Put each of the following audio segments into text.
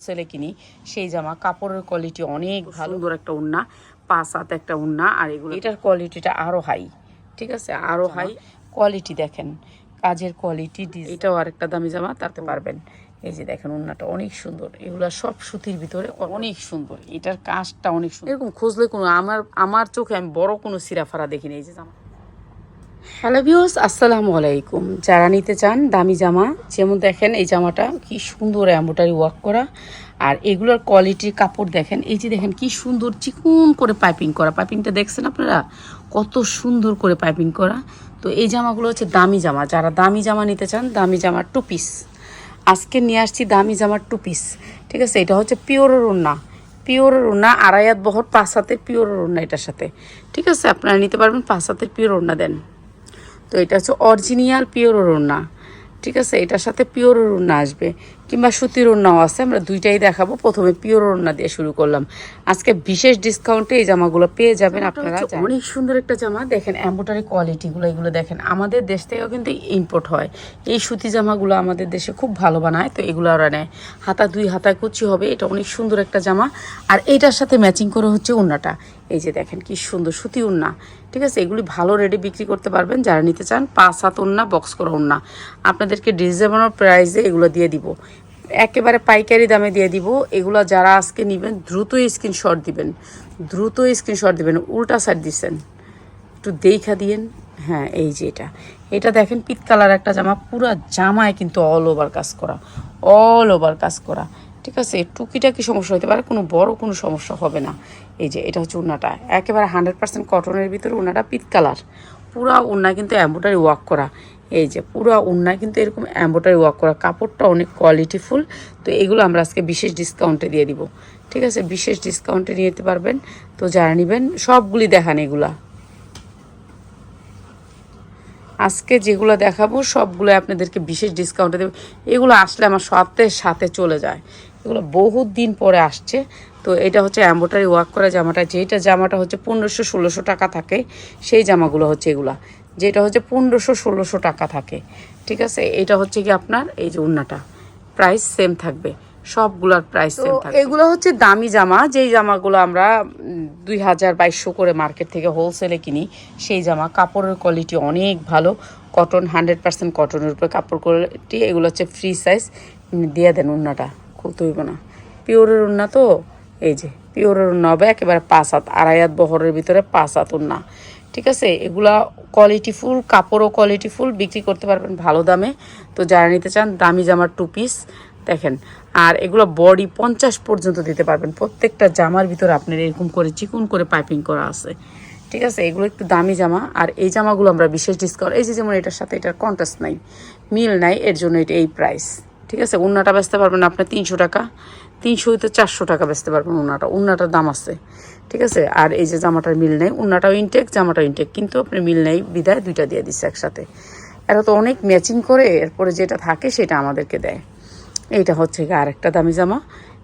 সেলে কিনি সেই জামা কাপড়ের কোয়ালিটি অনেক ভালো। সুন্দর একটা উন্না পাঁচ হাত একটা উন্না আর এগুলো এটার কোয়ালিটিটা আরও হাই ঠিক আছে? আরও হাই কোয়ালিটি দেখেন কাজের কোয়ালিটি এটাও আরেকটা দামি জামা তাতে পারবেন। এই যে দেখেন উন্নাটা অনেক সুন্দর এগুলো সব সুতির ভিতরে অনেক সুন্দর এটার কাজটা অনেক সুন্দর। এরকম খুঁজলে কোনো আমার আমার চোখে আমি বড় কোনো সিরাফারা দেখিনি এই যে জামা। হ্যালো ভিউস আসসালামু আলাইকুম। যারা নিতে চান দামি জামা, যেমন দেখেন এই জামাটা কি সুন্দর এম্বোটারি ওয়ার্ক করা। আর এগুলোর কোয়ালিটির কাপড় দেখেন, এই যে দেখেন কি সুন্দর চিকুন করে পাইপিং করা। পাইপিংটা দেখছেন আপনারা? কত সুন্দর করে পাইপিং করা। তো এই জামাগুলো হচ্ছে দামি জামা। যারা দামি জামা নিতে চান, দামি জামার টু পিস আজকে নিয়ে আসছি দামি জামার টু পিস ঠিক আছে, এটা হচ্ছে পিওরের ওড়না। পিওরের ওড়না আড়াইয়াত বহর, পাঁচ হাতের পিওরের ওড়না এটার সাথে। ঠিক আছে, আপনারা নিতে পারবেন, পাঁচ হাতের পিওর ওড়না দেন। তো এটা হচ্ছে অরিজিনাল পিওর ওড়না ঠিক আছে? এটার সাথে পিওর ওড়না আসবে। কিংবা সুতির ওড়নাও আছে আমরা দুইটাই দেখাবো। প্রথমে পিওর ওড়না দিয়ে শুরু করলাম। আজকে বিশেষ ডিসকাউন্টে এই জামাগুলো পেয়ে যাবেন আপনারা। অনেক সুন্দর একটা জামা। দেখেন এম্বোটারি কোয়ালিটিগুলো এগুলো দেখেন। আমাদের দেশ থেকেও কিন্তু ইম্পোর্ট হয়। এই সুতি জামাগুলো আমাদের দেশে খুব ভালো বানায় তো এগুলো ওরা নেয়। হাতা দুই হাতায় কুচি হবে এটা অনেক সুন্দর একটা জামা। আর এইটার সাথে ম্যাচিং করে হচ্ছে ওড়নাটা। এই যে দেখেন কি সুন্দর সুতি ওড়না। ঠিক আছে এগুলি ভালো রেটে বিক্রি করতে পারবেন। যারা নিতে চান পাঁচ হাত ওড়না বক্স করা ওড়না। আপনাদেরকে ডিজেবল প্রাইসে এগুলো দিয়ে দিব। একেবারে পাইকারি দামে দিয়ে দিব। এগুলো যারা আজকে নেবেন, দ্রুত স্ক্রিনশট দিবেন। দ্রুত স্ক্রিনশট দিবেন, উল্টা সাইড দিচ্ছেন। একটু দেখা দিয়েন। হ্যাঁ এই যে এটা। এটা দেখেন পিত কালার একটা জামা, পুরা জামায় কিন্তু অল ওভার কাজ করা। অল ওভার কাজ করা। ঠিক আছে? টুকিটাকি সমস্যা হতে পারে, কোনো বড় কোনো সমস্যা হবে না। এই যে, এটা হচ্ছে উন্নাটা। একেবারে হান্ড্রেড পার্সেন্ট কটনের ভিতরে উন্নাটা পিত কালার পুরা উন্না কিন্তু এম্বোটারি ওয়াক করা। এই যে পুরো উন্না কিন্তু এরকম এম্বোটারি ওয়ার্ক করা, কাপড়টা অনেক কোয়ালিটিফুল তো এগুলো আমরা আজকে বিশেষ ডিসকাউন্টে দিয়ে দিব। ঠিক আছে? বিশেষ ডিসকাউন্টে নিয়ে যেতে পারবেন, তো যারা নেবেন, সবগুলি দেখান এগুলা। আজকে যেগুলো দেখাবো সবগুলো আপনাদেরকে বিশেষ ডিসকাউন্টে দেবো। এগুলো আসলে আমার সাথে সাথে চলে যায়। এগুলো বহুত দিন পরে আসছে। তো এটা হচ্ছে অ্যাম্বোটারি ওয়ার্ক করা জামাটা যেটা জামাটা হচ্ছে পনেরোশো ষোলোশো টাকা থাকে, সেই জামাগুলো হচ্ছে এগুলা। যেটা হচ্ছে পনেরোশো ষোলোশো টাকা থাকে। ঠিক আছে? এটা হচ্ছে কি আপনার? এই যে উন্নাটা। প্রাইস সেম থাকবে। সবগুলোর প্রাইস সেম থাকবে। এগুলো হচ্ছে দামি জামা। যেই জামাগুলো আমরা দুই হাজার বাইশশো করে মার্কেট থেকে হোলসেলে কিনি সেই জামা কাপড়ের কোয়ালিটি অনেক ভালো। কটন হান্ড্রেড পার্সেন্ট কটনের উপরে কাপড় কোয়ালিটি এগুলো হচ্ছে ফ্রি সাইজ দিয়ে দেন উন্নাটা। খুলতে হইব না। পিওরের উন্না তো এই যে। উন্না হবে একেবারে পাঁচ হাত, আড়াই হাত বহরের ভিতরে পাঁচ হাত উন্না ঠিক আছে? এগুলা কোয়ালিটি ফুল কাপড়ও কোয়ালিটি ফুল বিক্রি করতে পারবেন ভালো দামে। তো যারা নিতে চান, দামি জামার টু পিস দেখেন। আর এগুলো বডি পঞ্চাশ পর্যন্ত দিতে পারবেন। প্রত্যেকটা জামার ভিতরে আপনার এরকম করে চিকুন করে পাইপিং করা আছে। ঠিক আছে? এগুলো একটু দামি জামা। আর এই জামাগুলো আমরা বিশেষ ডিসকাউন্ট এই যে যেমন এটার সাথে এটার কন্ট্রাস্ট নাই, মিল নাই, এর জন্য এটা এই প্রাইস ঠিক আছে? উন্নাটা বেচতে পারবেন আপনার তিনশো টাকা। তিনশো হইতে চারশো টাকা বেচতে পারবেন উন্নাটা। উন্নাটার দাম আছে। ঠিক আছে? আর এই যে জামাটার মিল নেই, উন্নাটাও ইনটেক জামাটাও ইনটেক কিন্তু আপনি মিল নেই, বিদায় দুইটা দিয়ে দিচ্ছে একসাথে। এরা তো অনেক ম্যাচিং করে, এরপরে যেটা থাকে সেটা আমাদেরকে দেয়। এইটা হচ্ছে গিয়ে আরেকটা দামি জামা।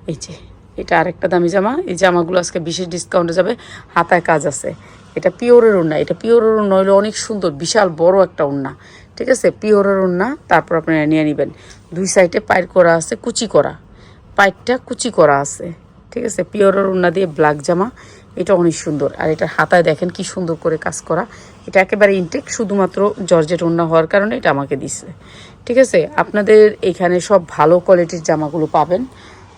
এই যে, এটা আরেকটা দামি জামা। এই জামাগুলো আজকে বিশেষ ডিসকাউন্টে যাবে। হাতায় কাজ আছে। এটা পিওরের উন্না। এটা পিওরের উন্না হলো অনেক সুন্দর, বিশাল বড় একটা উন্না। ঠিক আছে? পিওরের উন্না তারপর আপনারা নিয়ে নেবেন। দুই সাইডে পায়ের করা আছে, কুচি করা পাইটটা কুচি করা আছে, ঠিক আছে? পিওরের উন্না দিয়ে ব্ল্যাক জামা, এটা অনেক সুন্দর। আর এটা হাতায় দেখেন কি সুন্দর করে কাজ করা। এটা একেবারে ইনটেক শুধুমাত্র জর্জেট উন্না হওয়ার কারণে এটা আমাকে দিচ্ছে ঠিক আছে? আপনাদের এখানে সব ভালো কোয়ালিটির জামাগুলো পাবেন।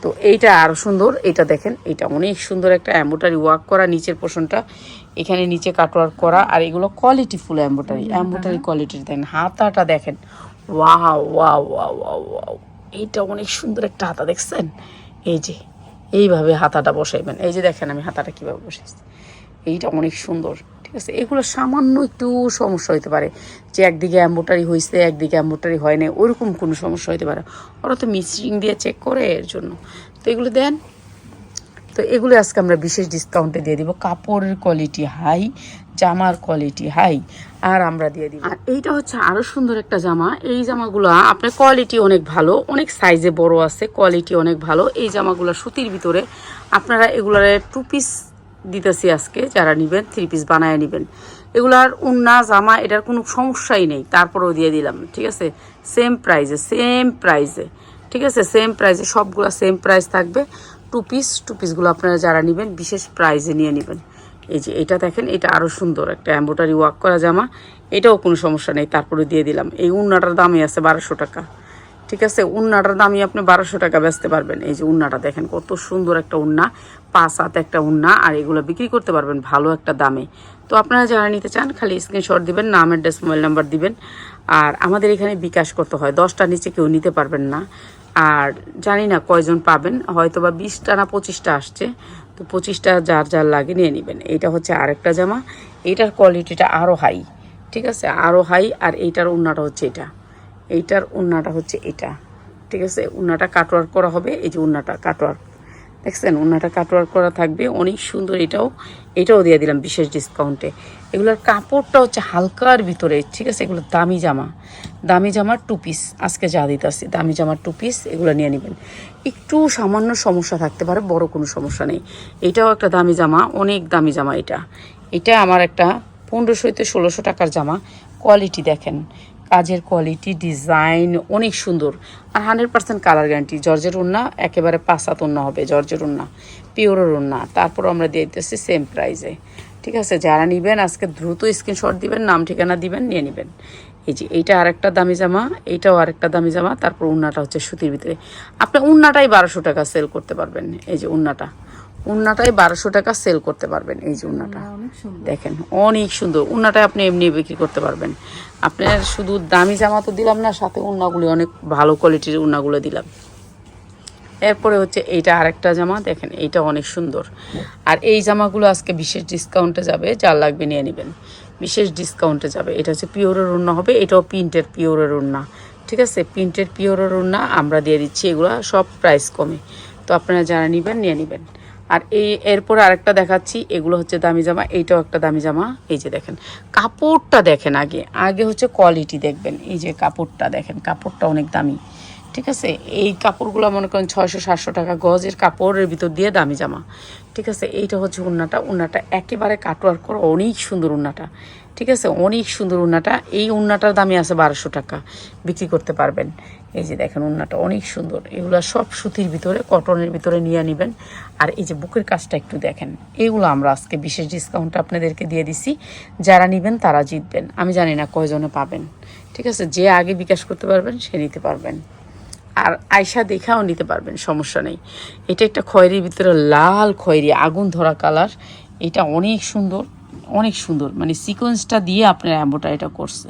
তো এইটা আরও সুন্দর, এটা দেখেন, এটা অনেক সুন্দর একটা অ্যাম্বোটারি ওয়ার্ক করা, নিচের পোষণটা এখানে নিচে কাটওয়ার্ক করা আর এগুলো কোয়ালিটি ফুল অ্যাম্বোটারি অ্যাম্বোটারি কোয়ালিটির দেখেন হাতাটা দেখেন। Wow wow wow wow wow এইটা অনেক সুন্দর একটা হাতা দেখছেন? এই যে এইভাবে হাতাটা বসাইবেন। এই যে দেখেন আমি হাতাটা কীভাবে বসাইছি। এইটা অনেক সুন্দর ঠিক আছে? এগুলো সামান্য একটু সমস্যা হতে পারে যে একদিকে অ্যাম্বোটারি হয়েছে একদিকে অ্যাম্বোটারি হয় না ওরকম কোনো সমস্যা হতে পারে। ওরা তো মিক্সিং দিয়ে চেক করে এর জন্য। তো এগুলো দেন তো এগুলো আজকে আমরা বিশেষ ডিসকাউন্টে দিয়ে দিব। কাপড়ের কোয়ালিটি হাই জামার কোয়ালিটি হাই আর আমরা দিয়ে দিব। আর এইটা হচ্ছে আরও সুন্দর একটা জামা। এই জামাগুলো আপনার কোয়ালিটি অনেক ভালো, অনেক সাইজে বড় আছে কোয়ালিটি অনেক ভালো। এই জামাগুলো সুতির ভিতরে আপনারা এগুলার টু পিস দিতেছি আজকে, যারা নেবেন থ্রি পিস বানায় নেবেন। এগুলার উন্না, জামা, এটার কোনো সমস্যাই নেই। তারপরেও দিয়ে দিলাম, ঠিক আছে? সেম প্রাইজে সেম প্রাইজে ঠিক আছে? সেম প্রাইসে সবগুলো সেম প্রাইস থাকবে। টু পিস টু পিসগুলো আপনারা যারা নেবেন, বিশেষ প্রাইজে নিয়ে নেবেন। এই যে এটা দেখেন, এটা আরও সুন্দর একটা এম্বোটারি ওয়ার্ক করা জামা। এটাও কোনো সমস্যা নেই, তারপরে দিয়ে দিলাম। এই উন্নাটার দামই আছে বারোশো টাকা। ঠিক আছে? উন্নাটার দামই আপনি বারোশো টাকা বেচতে পারবেন। এই যে উন্নাটা দেখেন, কত সুন্দর একটা উন্না। পাঁচ হাত একটা উন্না, আর এগুলো বিক্রি করতে পারবেন ভালো একটা দামে। তো আপনারা যারা নিতে চান, খালি স্ক্রিনশট দিবেন, নাম অ্যাড্রেস মোবাইল নাম্বার দিবেন। আর আমাদের এখানে বিকাশ করতে হয়। দশটার নিচে কেউ নিতে পারবেন না। আর জানি না কয়জন পাবেন হয়তো বা বিশটা না পঁচিশটা আসছে, তো পঁচিশটা যার যার লাগে নিয়ে নেবেন। এইটা হচ্ছে আরেকটা জামা, এইটার কোয়ালিটিটা আরও হাই ঠিক আছে? আরও হাই আর এইটার উন্নাটা হচ্ছে এটা। এইটার উন্নাটা হচ্ছে এটা, ঠিক আছে? উন্নাটা কাটওয়ার করা হবে, এই যে উন্নাটা কাটওয়ার দেখছেন উন্নাটা কাটওয়ার করা থাকবে। অনেক সুন্দর এটাও এটাও দিয়ে দিলাম বিশেষ ডিসকাউন্টে এগুলোর কাপড়টা হচ্ছে হালকার ভিতরে, ঠিক আছে? এগুলো দামি জামা। দামি জামার টু পিস আজকে যা দিতেছি, দামি জামার টু পিস এগুলো নিয়ে নেবেন। একটু সামান্য সমস্যা থাকতে পারে, বড় কোনো সমস্যা নেই। এটাও একটা দামি জামা, অনেক দামি জামা এটা। এটা আমার একটা পনেরোশো হইতে ষোলোশো টাকার জামা। কোয়ালিটি দেখেন। কাজের কোয়ালিটি ডিজাইন অনেক সুন্দর। আর হান্ড্রেড পার্সেন্ট কালার গ্যারান্টি জর্জের উন্না একেবারে পাঁচাত উন্না হবে, জর্জের উন্না পিওরের উন্না তারপর আমরা দিয়ে দিতেছি সেম প্রাইজে ঠিক আছে, যারা নেবেন, আজকে দ্রুত স্ক্রিনশট দিবেন, নাম, ঠিকানা দিবেন, নিয়ে নেবেন। এই যে, এইটা আরেকটা দামি জামা, এইটাও আরেকটা দামি জামা, তারপর উন্নাটা হচ্ছে সুতির ভিতরে। আপনি উন্নাটাই বারোশো টাকা সেল করতে পারবেন, এই যে উন্নাটা উন্নাটাই বারোশো টাকা সেল করতে পারবেন এই যে উন্নাটা। দেখেন অনেক সুন্দর। উন্নাটা আপনি এমনি বিক্রি করতে পারবেন। আপনার শুধু দামি জামা তো দিলাম না সাথে উন্নাগুলি অনেক ভালো কোয়ালিটির উন্নাগুলো দিলাম। এরপরে হচ্ছে এইটা আরেকটা জামা দেখেন এইটা অনেক সুন্দর। আর এই জামাগুলো আজকে বিশেষ ডিসকাউন্টে যাবে যার লাগবে নিয়ে নেবেন। বিশেষ ডিসকাউন্টে যাবে। এটা হচ্ছে পিওরের উন্না হবে এটাও প্রিন্টের পিওরের উন্না। ঠিক আছে? প্রিন্টের পিওরের উন্না আমরা দিয়ে দিচ্ছি এগুলো সব প্রাইস কমে। তো আপনারা যারা নেবেন নিয়ে নেবেন। আর এই এরপর আরেকটা দেখাচ্ছি, এগুলো হচ্ছে দামি জামা, এইটাও একটা দামি জামা, এই যে দেখেন। কাপড়টা দেখেন আগে আগে হচ্ছে কোয়ালিটি দেখবেন, এই যে কাপড়টা দেখেন, কাপড়টা অনেক দামি। ঠিক আছে? এই কাপড়গুলো মনে করেন ছয়শো, সাতশো টাকা গজের কাপড়ের ভিতর দিয়ে দামি জামা। ঠিক আছে? এইটা হচ্ছে উন্নাটা। উন্নাটা একেবারে কাটোয়ার করা অনেক সুন্দর উন্নাটা। ঠিক আছে? অনেক সুন্দর উন্নাটা। এই উন্নাটার দামই আছে বারোশো টাকা। বিক্রি করতে পারবেন। এই যে দেখেন উন্নাটা অনেক সুন্দর। এগুলো সব সুতির ভিতরে কটনের ভিতরে নিয়ে নেবেন। আর এই যে বুকের কাজটা একটু দেখেন। এগুলো আমরা আজকে বিশেষ ডিসকাউন্ট আপনাদেরকে দিয়ে দিছি। যারা নেবেন তারা জিতবেন। আমি জানি না কয়জনে পাবেন। ঠিক আছে? যে আগে বিকাশ করতে পারবেন, সে নিতে পারবেন। আর আয়সা দেখাও নিতে পারবেন, সমস্যা নেই। এটা একটা খয়েরির ভিতরে লাল খয়েরি, আগুন ধরা কালার। এটা অনেক সুন্দর অনেক সুন্দর। মানে সিকোয়েন্সটা দিয়ে আপনার অ্যাম্বোটারিটা করছে।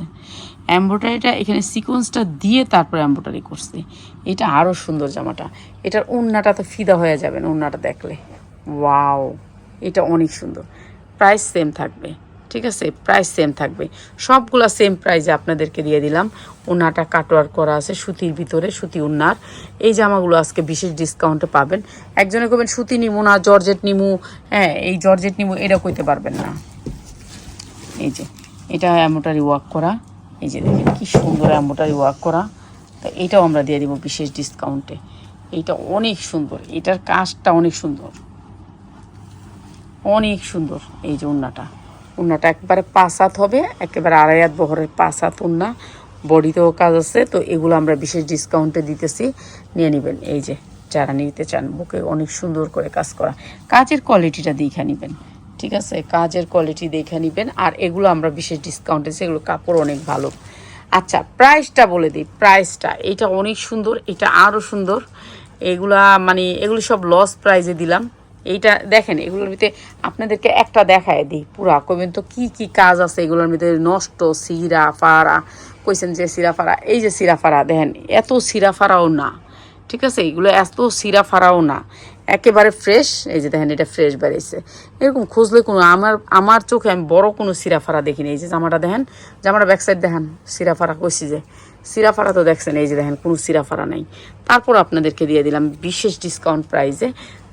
অ্যাম্বোটারিটা এখানে সিকোয়েন্সটা দিয়ে তারপর অ্যাম্বোটারি করছে। এটা আরও সুন্দর জামাটা। এটার উন্নাটা তো ফিদা হয়ে যাবেন উন্নাটা দেখলে। ওয়াও এটা অনেক সুন্দর। প্রাইস সেম থাকবে। ঠিক আছে প্রাইস সেম থাকবে। সবগুলা সেম প্রাইসে আপনাদেরকে দিয়ে দিলাম। ওনাটা কাটোয়ার করা আছে সুতির ভিতরে, সুতি উন্নার। এই জামাগুলো আজকে বিশেষ ডিসকাউন্টে পাবেন। একজনে কবেন সুতি নিমু না জর্জেট নিমু হ্যাঁ এই জর্জেট নিমু এটা কইতে পারবেন না। এই যে, এটা অ্যাম্বোটারি ওয়ার্ক করা। এই যে দেখেন কি সুন্দর অ্যাম্বোটারি ওয়ার্ক করা। তা এটাও আমরা দিয়ে দিব বিশেষ ডিসকাউন্টে এইটা অনেক সুন্দর, এটার কাজটা অনেক সুন্দর। অনেক সুন্দর এই যে উন্নাটা। উন্নাটা একবারে পাঁচ হাত হবে, একেবারে আড়াই হাত বহরের পাঁচ হাত উন্না। বডিতেও কাজ আছে, তো এগুলো আমরা বিশেষ ডিসকাউন্টে দিতেছি। নিয়ে নেবেন, এই যে যারা নিতে চান বুকে অনেক সুন্দর করে কাজ করা। কাজের কোয়ালিটিটা দেখে নেবেন, ঠিক আছে? কাজের কোয়ালিটি দেখে নেবেন, আর এগুলো আমরা বিশেষ ডিসকাউন্টে এগুলো কাপড় অনেক ভালো। আচ্ছা প্রাইসটা বলে দিই প্রাইসটা এটা অনেক সুন্দর, এটা আরও সুন্দর। এগুলা মানে এগুলো সব লস প্রাইজে দিলাম। এইটা দেখেন, এগুলোর ভিতরে আপনাদেরকে একটা দেখায় দিই পুরা। কবেন তো কি কি কাজ আছে এগুলোর ভিতরে? নষ্ট সিরা ফাড়া কইছেন যে সিরা ফাড়া এই যে সিরা ফাড়া দেখেন, এত সিরা ফাড়াও না। ঠিক আছে? এগুলো এত সিরা ফাড়াও না। একেবারে ফ্রেশ, এই যে দেখেন, এটা ফ্রেশ বেরিয়েছে। এরকম খুঁজলে কোনো, আমার আমার চোখে আমি বড় কোনো সিরা ফাড়া দেখিনি। এই যে জামাটা দেখেন, জামাটা ব্যাক সাইড দেখেন সিরা ফাড়া কইছি যে সিরা ফাড়া তো দেখছেন, এই যে দেখেন, কোনো সিরা ফাড়া নাই। তারপর আপনাদেরকে দিয়ে দিলাম বিশেষ ডিসকাউন্ট প্রাইসে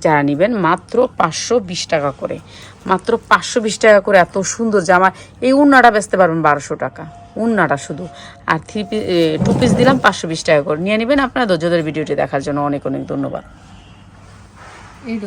যারা নেবেন মাত্র পাঁচশো বিশ টাকা করে। মাত্র পাঁচশো বিশ টাকা করে এত সুন্দর জামা। এই উন্নাটা বেচতে পারবেন বারোশো টাকা। উন্নাটা শুধু। আর থ্রি পিস টু পিস দিলাম পাঁচশো বিশ টাকা করে। নিয়ে নেবেন আপনার। ধৈর্যদের ভিডিওটি দেখার জন্য অনেক অনেক ধন্যবাদ। এই